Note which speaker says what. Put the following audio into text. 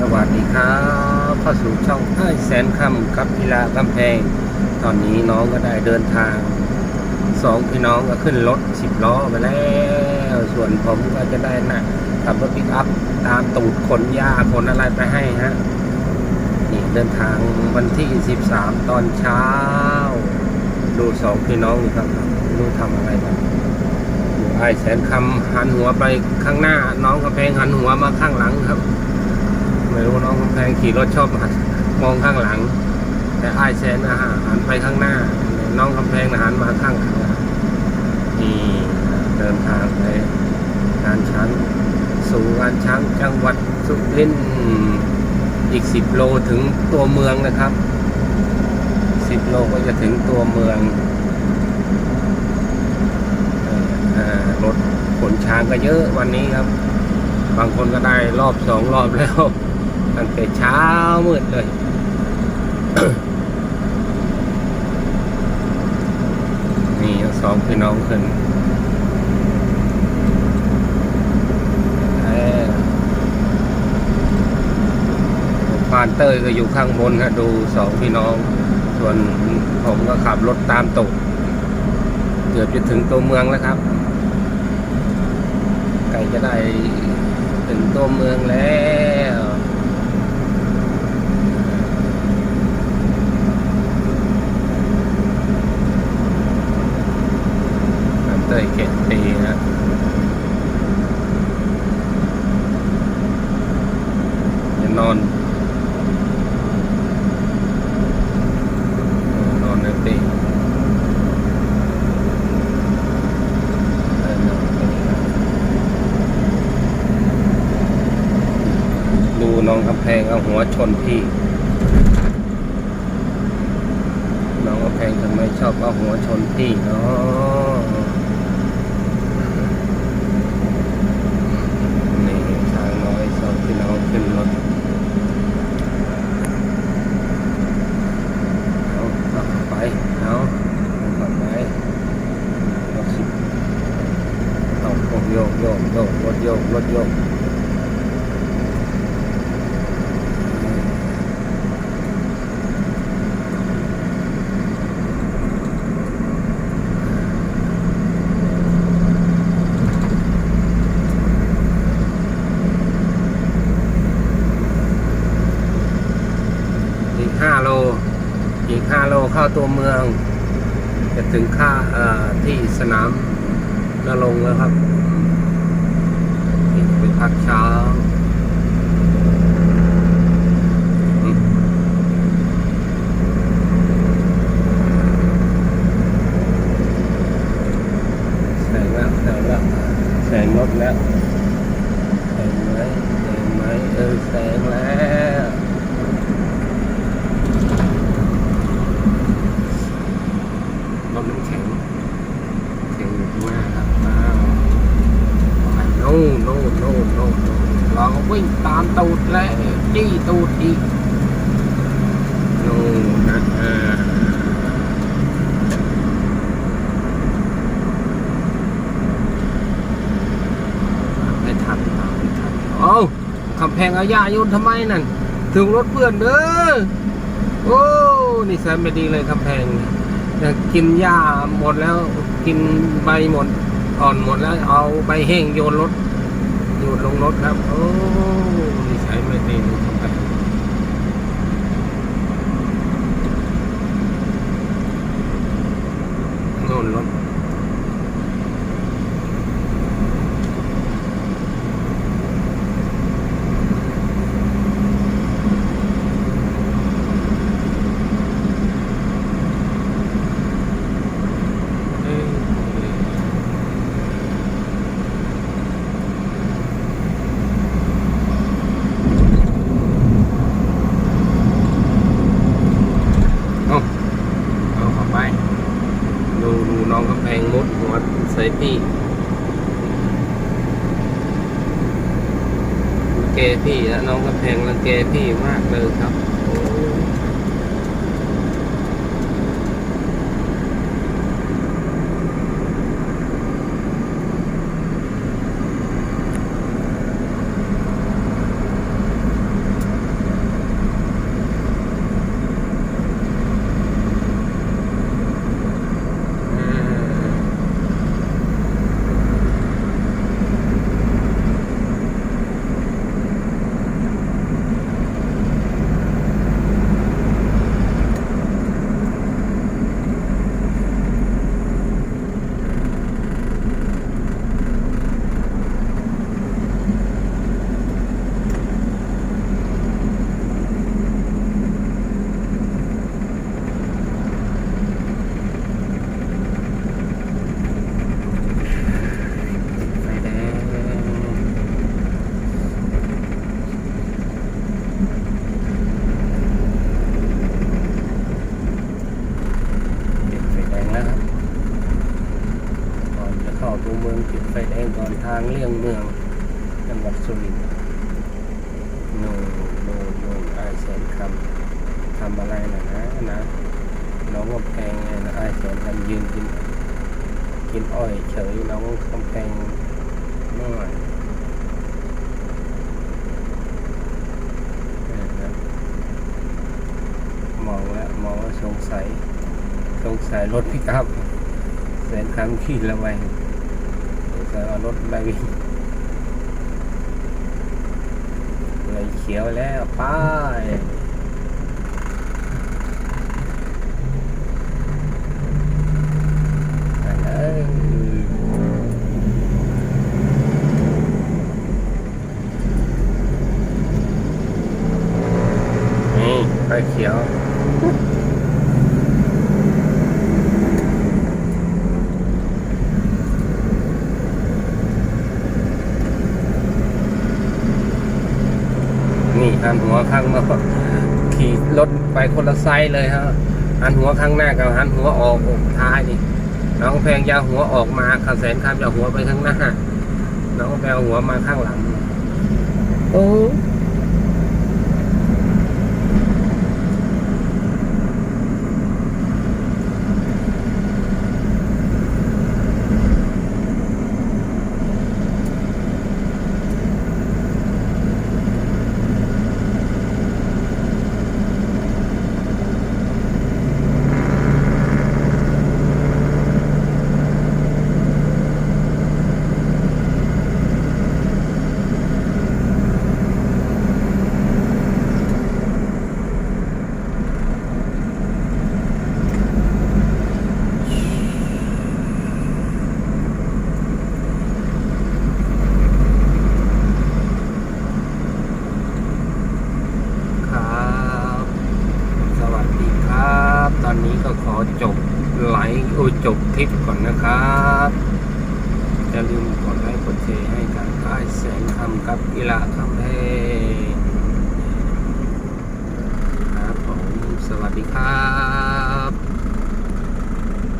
Speaker 1: สวัสดีครับเข้าสู่ช่องไอ้แสนคำครับกีฬากำแพง ตอนนี้น้องก็ได้เดินทางสองพี่น้องก็ขึ้นรถสิบล้อไปแล้ว ส่วนผมก็จะได้นะขับรถปิกอัพตามตูดขนหญ้าขนอะไรไปให้ฮะนี่เดินทางวันที่สิบสามตอนเช้า ดูสองพี่น้องนี่ครับดูทำอะไรกันไอ้แสนคำหันหัวไปข้างหน้า น้องกำแพงหันหัวมาข้างหลังครับ ไม่รู้น้องกำแพงขี่รถชอบมามองข้างหลัง แต่ไอ้ายแสนอาหารหันไปข้างหน้า น้องกำแพงนะหันมาข้างหลังนี่เดินทางไปงานช้างสู่งานช้างจังหวัดสุรินทร์อีกสิบโลถึงตัวเมืองนะครับสิบโลก็จะถึงตัวเมืองรถขนช้างก็เยอะวันนี้ครับ บางคนก็ได้รอบสองรอบแล้ว ตั้งแต่เช้ามืดเลยนี่สองพี่น้องขึ้นเอ้พานเต้ยก็อยู่ข้างบนฮะดูสองพี่น้อง ส่วนผมก็ขับรถตามตกเกือบจะถึงตัวเมืองแล้วครับไก่จะได้ถึงตัวเมืองแล้วน้ำเตยเกตตีนะอย่านอน นอนในเตีเออนอนตรงนี้นะ ดูน้องกำแพงเอา หัวชนพี่น้องกำแพงทำไมชอบเอาหัวชนพี่เนาะนี่ทางน้อยสองพี่น้องขึ้นรถเอาเอาไปเอาเอาไปเอาสิเอาโยกโยกโยกโยกรถโยกรถโยอีกห้าโล อีกห้าโล เข้าตัวเมือง จะถึงค่าที่สนามนรงแล้วครับนี่ไปพักเช้าแสงแล้วแสงแล้วแสงรถแล้วแสงไหมแสงไหมเออแสงแล้ว รถน้ำแข็งแข็งอยู่ข้างหน้าครับว้าวโน่นโน่นโน่นโน่นู่เราก็วิ่งตามตูดแล้วจี้ตูดอีกโน่นนะอ่าไม่ทันไม่ทันเอ้าคำแพงอาญาโยนทำไมนั่น ถึงรถเพื่อนเด้อโอ้ นี่แสนไม่ดีเลยคำแพงเนี่ย กินหญ้าหมดแล้วกินใบหมดอ่อนหมดแล้ว เอาใบแห้งโยนรถโยนลงรถครับ โอ้นิสัยไม่ดีครับโน่นรถเอ้ยเอาเอาเข้าไป ดูดูน้องกำแพงมุดหัวใส่พี่รังเก พี่แล้วน้องกำแพงรังเกพี่มากเลยครับโอ้างเลี่ยงเมืองจังหวัดสุรินทร์โน่นโน่นโน่นอายแสนคำทำอะไรนะนะนะน้องกำแพงไงนะอายแสนคำยืนกินกินอ้อยเฉยน้องกำแพงน้อยนะครับมองแล้วมองแล้วสงสัยสงสัยรถพิกอัพแสนคำขี่ระแวง สงสัยเอารถไปวิ่งเลยเขียวแล้วป้ายไปเลยนี่ไฟเขียว นี่ หันหัวข้างมาขี่รถไปคนละไซส์เลยฮะหันหัวข้างหน้ากับหันหัวออกท้ายนี่น้องแพงจะเอาหัวออกมาขาแสนข้าจะเอาหัวไปข้างหน้าน้องแพงหัวมาข้างหลังโอ้ครับ สวัสดีครับ ตอนนี้ก็ขอจบ ไลฟ์โอ้จบคลิปก่อนนะครับอย่าลืมกดไลค์กดแชร์ให้กับค่ายแสงคำกับกีฬาคำเพงครับผมสวัสดีครับ